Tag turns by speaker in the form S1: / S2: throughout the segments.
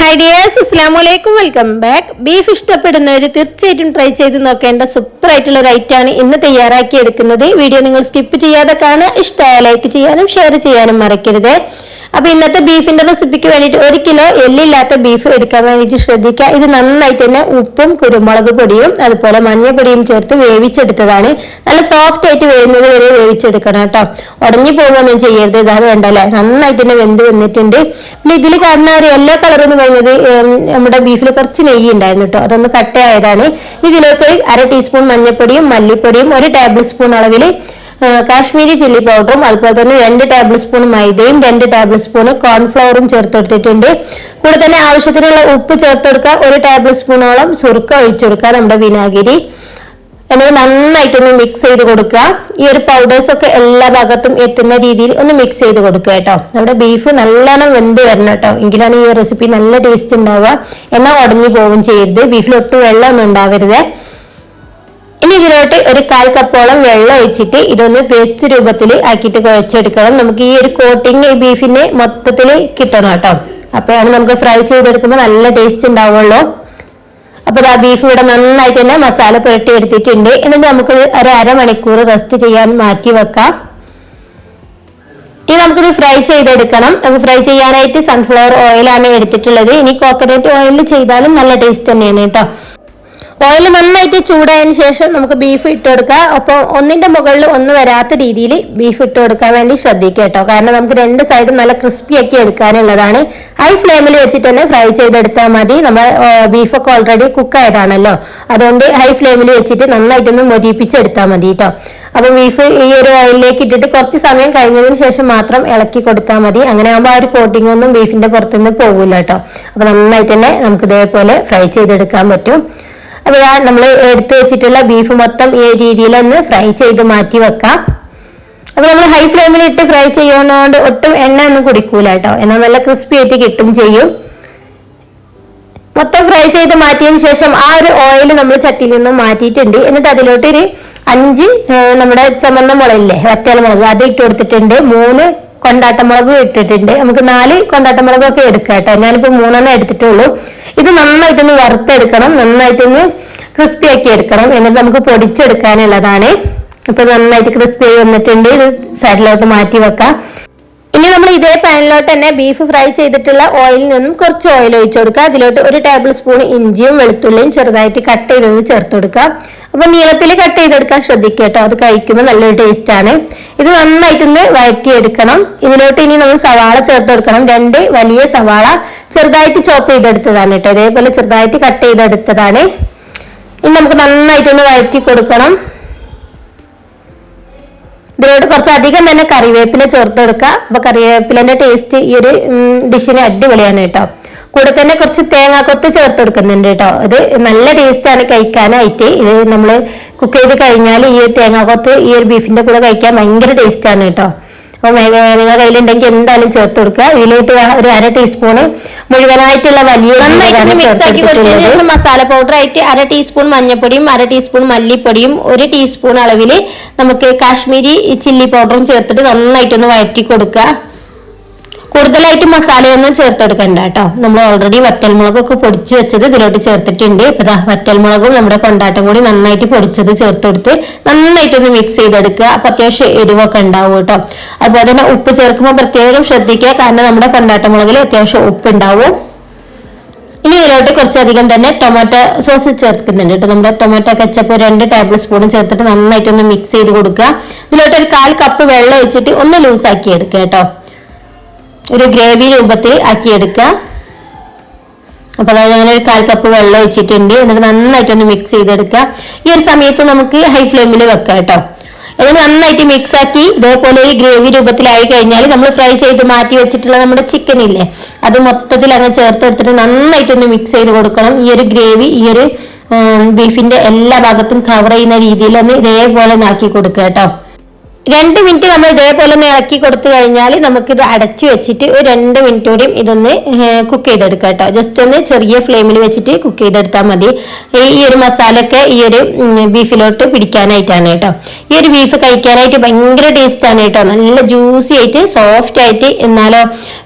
S1: Hi dears അസ്സാം വലൈക്കും welcome back beef ഇഷ്ടപ്പെടുന്നവർ തീർച്ചയായിട്ടും ട്രൈ ചെയ്ത് നോക്കേണ്ട സൂപ്പർ ആയിട്ടുള്ള ഒരു ആണ് ഇന്ന് തയ്യാറാക്കി എടുക്കുന്നത്. വീഡിയോ നിങ്ങൾ സ്കിപ്പ് ചെയ്യാതെ കാണുക. ഇഷ്ടമായ ലൈക്ക് ചെയ്യാനും ഷെയർ ചെയ്യാനും മറക്കരുത്. അപ്പൊ ഇന്നത്തെ ബീഫിന്റെ റെസിപ്പിക്ക് വേണ്ടിയിട്ട് ഒരു കിലോ എല്ലില്ലാത്ത ബീഫ് എടുക്കാൻ വേണ്ടിയിട്ട് ശ്രദ്ധിക്കുക. ഇത് നന്നായിട്ട് തന്നെ ഉപ്പും കുരുമുളക് പൊടിയും അതുപോലെ മഞ്ഞപ്പൊടിയും ചേർത്ത് വേവിച്ചെടുത്തതാണ്. നല്ല സോഫ്റ്റ് ആയിട്ട് വേവുന്നത് വരെ വേവിച്ചെടുക്കണം കേട്ടോ. ഉടഞ്ഞു പോകുകയൊന്നും ചെയ്യരുത്. ഇതാണ് വേണ്ടല്ലേ നന്നായിട്ട് തന്നെ വെന്ത് വന്നിട്ടുണ്ട്. പിന്നെ ഇതിൽ കാണുന്ന ഒരു യെല്ലോ കളർ എന്ന് പറയുന്നത് നമ്മുടെ ബീഫിൽ കുറച്ച് നെയ്യ് ഉണ്ടായിരുന്നു കേട്ടോ. അതൊന്ന് കട്ടയായതാണ് ഇതിലേക്ക് അര ടീസ്പൂൺ മഞ്ഞപ്പൊടിയും മല്ലിപ്പൊടിയും ഒരു ടേബിൾ സ്പൂൺ അളവിൽ കാശ്മീരി ചില്ലി പൗഡറും അതുപോലെ തന്നെ രണ്ട് ടേബിൾ സ്പൂൺ മൈദയും രണ്ട് ടേബിൾ സ്പൂൺ കോൺഫ്ലവറും ചേർത്തെടുത്തിട്ടുണ്ട്. കൂടെ തന്നെ ആവശ്യത്തിനുള്ള ഉപ്പ് ചേർത്തെടുക്കുക ഒരു ടേബിൾ സ്പൂണോളം സുറുക്ക ഒഴിച്ചെടുക്കുക നമ്മുടെ വിനാഗിരി. എന്നിട്ട് നന്നായിട്ടൊന്ന് മിക്സ് ചെയ്ത് കൊടുക്കുക. ഈ ഒരു പൗഡേഴ്സ് ഒക്കെ എല്ലാ ഭാഗത്തും എത്തുന്ന രീതിയിൽ ഒന്ന് മിക്സ് ചെയ്ത് കൊടുക്കുക കേട്ടോ. നമ്മുടെ ബീഫ് നല്ലോണം വെന്ത് വരണം കേട്ടോ. എങ്കിലാണ് ഈ റെസിപ്പി നല്ല ടേസ്റ്റ് ഉണ്ടാവുക. എന്നാൽ ഉടഞ്ഞു പോവുകയും ചെയ്യരുത്. ബീഫിൽ ഒട്ടും വെള്ളമൊന്നും ഉണ്ടാവരുത്. ഇനി ഇതിലോട്ട് ഒരു കാൽ കപ്പോളം വെള്ളം ഒഴിച്ചിട്ട് ഇതൊന്ന് പേസ്റ്റ് രൂപത്തിൽ ആക്കിയിട്ട് കുഴച്ചെടുക്കണം. നമുക്ക് ഈ ഒരു കോട്ടിങ് ബീഫിന് മൊത്തത്തിൽ കിട്ടണം കേട്ടോ. അപ്പോഴാണ് നമുക്ക് ഫ്രൈ ചെയ്തെടുക്കുമ്പോൾ നല്ല ടേസ്റ്റ് ഉണ്ടാവുള്ളൂ. അപ്പോൾ ആ ബീഫ് ഇവിടെ നന്നായിട്ട് തന്നെ മസാല പുരട്ടി എടുത്തിട്ടുണ്ട് എന്നിട്ട് നമുക്ക് ഒരു അരമണിക്കൂർ റെസ്റ്റ് ചെയ്യാൻ മാറ്റി വെക്കാം. ഇനി നമുക്കിത് ഫ്രൈ ചെയ്തെടുക്കണം. അപ്പൊ ഫ്രൈ ചെയ്യാനായിട്ട് സൺഫ്ലവർ ഓയിലാണ് എടുത്തിട്ടുള്ളത്. ഇനി കോക്കനട്ട് ഓയിൽ ചെയ്താലും നല്ല ടേസ്റ്റ് തന്നെയാണ് കേട്ടോ. ഓയിൽ നന്നായിട്ട് ചൂടായതിനു ശേഷം നമുക്ക് ബീഫ് ഇട്ട് കൊടുക്കുക. അപ്പോൾ ഒന്നിന്റെ മുകളിൽ ഒന്ന് വരാത്ത രീതിയിൽ ബീഫ് ഇട്ട് കൊടുക്കാൻ വേണ്ടി ശ്രദ്ധിക്കുക കേട്ടോ. കാരണം നമുക്ക് രണ്ട് സൈഡും നല്ല ക്രിസ്പി ആക്കി എടുക്കാനുള്ളതാണ്. ഹൈ ഫ്ലെയിമിൽ വെച്ചിട്ട് തന്നെ ഫ്രൈ ചെയ്തെടുത്താൽ മതി. നമ്മൾ ബീഫൊക്കെ ഓൾറെഡി കുക്ക് ആയതാണല്ലോ. അതുകൊണ്ട് ഹൈ ഫ്ലെയിമിൽ വെച്ചിട്ട് നന്നായിട്ടൊന്ന് മൊരിപ്പിച്ചെടുത്താൽ മതി കേട്ടോ. അപ്പൊ ബീഫ് ഈ ഒരു ഓയിലിലേക്ക് ഇട്ടിട്ട് കുറച്ച് സമയം കഴിഞ്ഞതിന് ശേഷം മാത്രം ഇളക്കി കൊടുത്താൽ മതി. അങ്ങനെ ആകുമ്പോൾ ആ ഒരു കോട്ടിംഗ് ഒന്നും ബീഫിന്റെ പുറത്തുനിന്ന് പോകില്ല കേട്ടോ. അപ്പൊ നന്നായിട്ട് തന്നെ നമുക്ക് ഇതേപോലെ ഫ്രൈ ചെയ്തെടുക്കാൻ പറ്റും. അപ്പൊ നമ്മൾ എടുത്തു വെച്ചിട്ടുള്ള ബീഫ് മൊത്തം ഈ രീതിയിൽ ഒന്ന് ഫ്രൈ ചെയ്ത് മാറ്റി വെക്കാം. അപ്പൊ നമ്മൾ ഹൈ ഫ്ലെയിമിൽ ഇട്ട് ഫ്രൈ ചെയ്യുന്നതുകൊണ്ട് ഒട്ടും എണ്ണ ഒന്നും കുടിക്കൂല കേട്ടോ. എന്നാൽ നല്ല ക്രിസ്പി ആയിട്ട് കിട്ടും ചെയ്യും. മൊത്തം ഫ്രൈ ചെയ്ത് മാറ്റിയതിന് ശേഷം ആ ഒരു ഓയിൽ നമ്മൾ ചട്ടിയിൽ നിന്ന് മാറ്റിയിട്ടുണ്ട്. എന്നിട്ട് അതിലോട്ട് ഒരു അഞ്ച് നമ്മുടെ ചുമന്ന മുളകില്ലേ വറ്റൽ മുളക് അത് ഇട്ട് കൊടുത്തിട്ടുണ്ട്. മൂന്ന് കൊണ്ടാട്ടമുളക് ഇട്ടിട്ടുണ്ട്. നമുക്ക് നാല് കൊണ്ടാട്ടമുളകൊക്കെ എടുക്കാം കേട്ടോ. ഞാനിപ്പോ മൂന്നെണ്ണം എടുത്തിട്ടുള്ളൂ. ഇത് നന്നായിട്ടൊന്ന് വറുത്തെടുക്കണം നന്നായിട്ടൊന്ന് ക്രിസ്പി ആക്കി എടുക്കണം എന്നിട്ട് നമുക്ക് പൊടിച്ചെടുക്കാനുള്ളതാണ്. അപ്പൊ നന്നായിട്ട് ക്രിസ്പി ആയി വന്നിട്ടുണ്ട്. ഇത് സൈഡിലോട്ട് മാറ്റി വെക്കാം. ഇനി നമ്മൾ ഇതേ പാനിലോട്ട് തന്നെ ബീഫ് ഫ്രൈ ചെയ്തിട്ടുള്ള ഓയിലിൽ നിന്നും കുറച്ച് ഓയിൽ ഒഴിച്ചു കൊടുക്കുക. അതിലോട്ട് ഒരു ടേബിൾ സ്പൂൺ ഇഞ്ചിയും വെളുത്തുള്ളിയും ചെറുതായിട്ട് കട്ട് ചെയ്തത് ചേർത്ത് കൊടുക്കുക. അപ്പൊ നീളത്തിൽ കട്ട് ചെയ്തെടുക്കാൻ ശ്രദ്ധിക്കുക കേട്ടോ അത് കഴിക്കുമ്പോൾ നല്ലൊരു ടേസ്റ്റ് ആണ്. ഇത് നന്നായിട്ടൊന്ന് വഴറ്റിയെടുക്കണം. ഇതിലോട്ട് ഇനി നമ്മൾ സവാള ചേർത്ത് കൊടുക്കണം. രണ്ട് വലിയ സവാള ചെറുതായിട്ട് ചോപ്പ് ചെയ്തെടുത്തതാണ് കേട്ടോ. ഇതേപോലെ ചെറുതായിട്ട് കട്ട് ചെയ്തെടുത്തതാണ്. ഇനി നമുക്ക് നന്നായിട്ടൊന്ന് വഴറ്റി കൊടുക്കണം. ഇതിലോട്ട് കുറച്ച് അധികം തന്നെ കറിവേപ്പില ചേർത്ത് കൊടുക്കുക. അപ്പൊ കറിവേപ്പിലന്റെ ടേസ്റ്റ് ഈ ഒരു ഡിഷിന് അടിപൊളിയാണ് കേട്ടോ. കൂടെ തന്നെ കുറച്ച് തേങ്ങാക്കൊത്ത് ചേർത്ത് കൊടുക്കുന്നുണ്ട് കേട്ടോ. ഇത് നല്ല ടേസ്റ്റാണ് കഴിക്കാനായിട്ട്. ഇത് നമ്മൾ കുക്ക് ചെയ്ത് കഴിഞ്ഞാൽ ഈ തേങ്ങാക്കൊത്ത് ഈ ഒരു ബീഫിന്റെ കൂടെ കഴിക്കാൻ ഭയങ്കര ടേസ്റ്റാണ് കേട്ടോ. അപ്പൊ നിങ്ങളുടെ കയ്യിലുണ്ടെങ്കിൽ എന്തായാലും ചേർത്ത് കൊടുക്കുക. ഇതിലോട്ട് ഒരു അര ടീസ്പൂൺ മുഴുവനായിട്ടുള്ള വലിയ മസാല പൗഡർ ആയിട്ട് അര ടീസ്പൂൺ മഞ്ഞൾപ്പൊടിയും അര ടീസ്പൂൺ മല്ലിപ്പൊടിയും ഒരു ടീസ്പൂൺ അളവിൽ നമുക്ക് കാശ്മീരി ചില്ലി പൗഡറും ചേർത്തിട്ട് നന്നായിട്ടൊന്ന് വഴറ്റി കൊടുക്കുക. കൂടുതലായിട്ട് മസാലയൊന്നും ചേർത്തെടുക്കണ്ട കേട്ടോ. നമ്മൾ ഓൾറെഡി വറ്റൽമുളകൊക്കെ പൊടിച്ച് വെച്ചത് ഇതിലോട്ട് ചേർത്തിട്ടുണ്ട്. ഇപ്പൊ ദാ വറ്റൽമുളകും നമ്മുടെ കൊണ്ടാട്ടം കൂടി നന്നായിട്ട് പൊടിച്ചത് ചേർത്ത് കൊടുത്ത് നന്നായിട്ടൊന്ന് മിക്സ് ചെയ്തെടുക്കുക. അപ്പൊ അത്യാവശ്യം എരിവൊക്കെ ഉണ്ടാവും കേട്ടോ. അതുപോലെ തന്നെ ഉപ്പ് ചേർക്കുമ്പോൾ പ്രത്യേകം ശ്രദ്ധിക്കുക. കാരണം നമ്മുടെ കൊണ്ടാട്ടമുളകിൽ അത്യാവശ്യം ഉപ്പ് ഉണ്ടാവും ഇനി ഇതിലോട്ട് കുറച്ചധികം തന്നെ ടൊമാറ്റോ സോസ് ചേർക്കുന്നുണ്ട് കേട്ടോ. നമ്മുടെ ടൊമാറ്റോ കച്ചപ്പ് രണ്ട് ടേബിൾ സ്പൂൺ ചേർത്തിട്ട് നന്നായിട്ടൊന്ന് മിക്സ് ചെയ്ത് കൊടുക്കുക. ഇതിലോട്ട് ഒരു കാൽ കപ്പ് വെള്ളം ഒഴിച്ചിട്ട് ഒന്ന് ലൂസാക്കി എടുക്കുക കേട്ടോ. ഒരു ഗ്രേവി രൂപത്തിൽ ആക്കിയെടുക്കുക. അപ്പോൾ അതായത് ഞാൻ ഒരു കാൽ കപ്പ് വെള്ളം ഒഴിച്ചിട്ടുണ്ട്. എന്നിട്ട് നന്നായിട്ടൊന്ന് മിക്സ് ചെയ്തെടുക്കുക. ഈ ഒരു സമയത്ത് നമുക്ക് ഹൈ ഫ്ലെയിമിൽ വെക്കാം കേട്ടോ. അത് നന്നായിട്ട് മിക്സ് ആക്കി ഇതേപോലെ ഈ ഗ്രേവി രൂപത്തിലായി കഴിഞ്ഞാൽ നമ്മൾ ഫ്രൈ ചെയ്ത് മാറ്റി വെച്ചിട്ടുള്ള നമ്മുടെ ചിക്കൻ ഇല്ലേ അത് മൊത്തത്തിൽ അങ്ങ് ചേർത്ത് കൊടുത്തിട്ട് നന്നായിട്ടൊന്ന് മിക്സ് ചെയ്ത് കൊടുക്കണം. ഈ ഒരു ഗ്രേവി ഈ ഒരു ബീഫിന്റെ എല്ലാ ഭാഗത്തും കവർ ചെയ്യുന്ന രീതിയിൽ ഒന്ന് ഇതേപോലെ ഒന്ന് ആക്കി കൊടുക്കുക കേട്ടോ. രണ്ട് മിനിറ്റ് നമ്മൾ ഇതേപോലെ ഒന്ന് ഇളക്കി കൊടുത്തു കഴിഞ്ഞാൽ നമുക്കിത് അടച്ചു വെച്ചിട്ട് ഒരു രണ്ട് മിനിറ്റ് കൂടിയും ഇതൊന്ന് കുക്ക് ചെയ്തെടുക്കാം കേട്ടോ. ജസ്റ്റ് ഒന്ന് ചെറിയ ഫ്ലെയിമിൽ വെച്ചിട്ട് കുക്ക് ചെയ്തെടുത്താൽ മതി. ഈ ഒരു മസാലയൊക്കെ ഈ ഒരു ബീഫിലോട്ട് പിടിക്കാനായിട്ടാണ് കേട്ടോ. ഈ ഒരു ബീഫ് കഴിക്കാനായിട്ട് ഭയങ്കര ടേസ്റ്റ് ആണ് കേട്ടോ. നല്ല ജ്യൂസി ആയിട്ട് സോഫ്റ്റ് ആയിട്ട് എന്നാലോ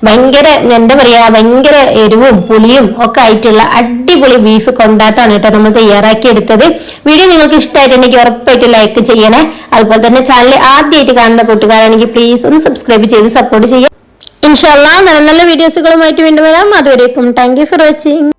S1: ഭയങ്കര എന്താ പറയാ ഭയങ്കര എരിവും പുളിയും ഒക്കെ ആയിട്ടുള്ള അടിപൊളി ബീഫ് കൊണ്ടാട്ടാണ് കേട്ടോ നമ്മൾ തയ്യാറാക്കി എടുത്തത് വീഡിയോ നിങ്ങൾക്ക് ഇഷ്ടമായിട്ടുണ്ടെങ്കിൽ ഉറപ്പായിട്ട് ലൈക്ക് ചെയ്യണേ. അതുപോലെ തന്നെ ചാനൽ ആദ്യമായിട്ട് കാണുന്ന കൂട്ടുകാരാണെങ്കിൽ പ്ലീസ് ഒന്ന് സബ്സ്ക്രൈബ് ചെയ്ത് സപ്പോർട്ട് ചെയ്യാം ഇൻഷാല്ല നല്ല നല്ല വീഡിയോസുകളുമായിട്ട് വീണ്ടും വരാം. അതുവരേക്കും താങ്ക് ഫോർ വാച്ചിങ്